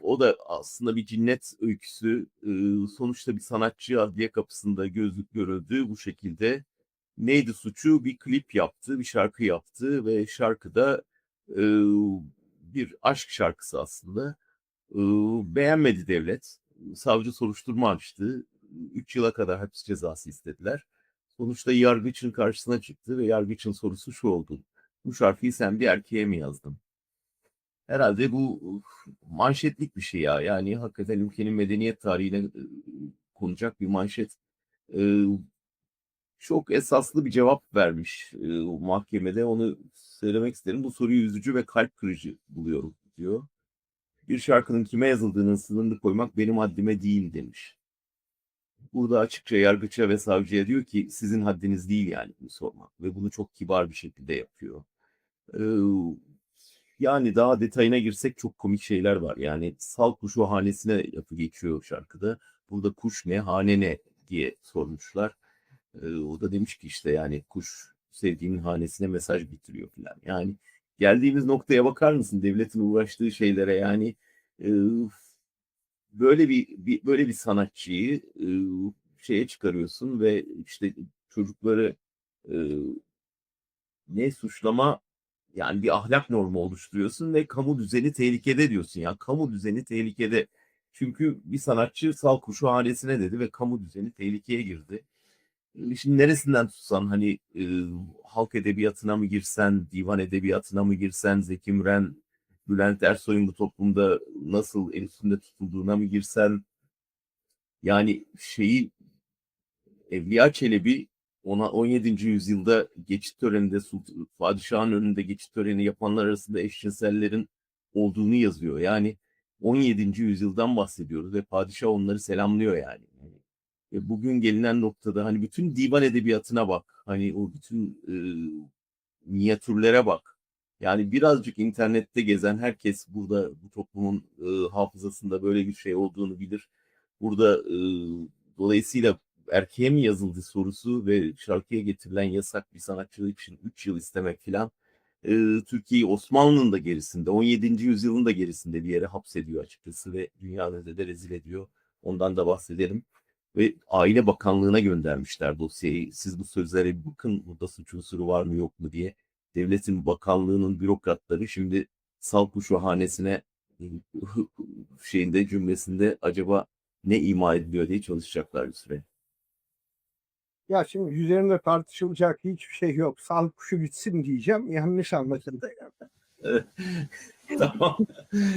O da aslında bir cinnet öyküsü. Sonuçta bir sanatçı adliye kapısında gözlük görüldü bu şekilde. Neydi suçu? Bir klip yaptı, bir şarkı yaptı ve şarkıda, ııı, bir aşk şarkısı aslında. Beğenmedi devlet. Savcı soruşturma açtı. 3 yıla kadar hapis cezası istediler. Sonuçta yargıçın karşısına çıktı ve yargıçın sorusu şu oldu: "Bu şarkıyı sen bir erkeğe mi yazdın?" Herhâlde bu manşetlik bir şey ya. Yani hakikaten ülkenin medeniyet tarihine, konacak bir manşet. Çok esaslı bir cevap vermiş, mahkemede. Onu söylemek isterim. "Bu soruyu üzücü ve kalp kırıcı buluyorum." diyor. "Bir şarkının kime yazıldığının sınırını koymak benim haddime değil." demiş. Burada açıkça yargıça ve savcıya diyor ki sizin haddiniz değil yani bunu sormak ve bunu çok kibar bir şekilde yapıyor. Iıı, yani daha detayına girsek çok komik şeyler var. Yani sal kuşu hanesine lafı geçiyor şarkıda. Burada kuş ne, hane ne diye sormuşlar. Iıı, o da demiş ki işte yani kuş sevdiğinin hanesine mesaj getiriyor filan. Yani geldiğimiz noktaya bakar mısın? Devletin uğraştığı şeylere yani, ııı, böyle bir bir böyle bir sanatçıyı, ııı, şeye çıkarıyorsun ve işte çocukları, ııı, ne suçlama yani bir ahlak normu oluşturuyorsun ve kamu düzeni tehlikede diyorsun ya. Kamu düzeni tehlikede. Çünkü bir sanatçı sal kuşu hanesine dedi ve kamu düzeni tehlikeye girdi. Şimdi neresinden tutsan hani, ııı, halk edebiyatına mı girsen, divan edebiyatına mı girsen, Zeki Müren, Bülent Ersoy'un bu toplumda nasıl el üstünde tutulduğuna mı girsen yani şeyi Evliya Çelebi ona 17. yüzyılda geçit töreninde padişahın önünde geçit töreni yapanlar arasında eşcinsellerin olduğunu yazıyor. Yani 17. yüzyıldan bahsediyoruz ve padişah onları selamlıyor yani. E, bugün gelinen noktada hani bütün divan edebiyatına bak. Hani o bütün, ııı, minyatürlere bak. Yani birazcık internette gezen herkes burada bu toplumun, ııı, hafızasında böyle bir şey olduğunu bilir. Burada, ııı, dolayısıyla erkeğe mi yazıldı sorusu ve şarkıya getirilen yasak bir sanatçı için 3 yıl istemek filan, ııı, Türkiye'yi Osmanlı'nın da gerisinde, 17. yüzyılın da gerisinde bir yere hapsediyor açıkçası ve dünya önünde de rezil ediyor. Ondan da bahsedelim ve Aile Bakanlığı'na göndermişler dosyayı. Siz bu sözlere bir bakın, burada suç unsuru var mı yok mu diye. Devletin bakanlığının bürokratları şimdi sal kuşu hanesine, ııı, şeyinde cümlesinde acaba ne ima ediliyor diye çalışacaklar bir süre. Ya şimdi üzerinde tartışılacak hiçbir şey yok. Sal kuşu gitsin diyeceğim. Yanlış anlaşıldı. Tamam.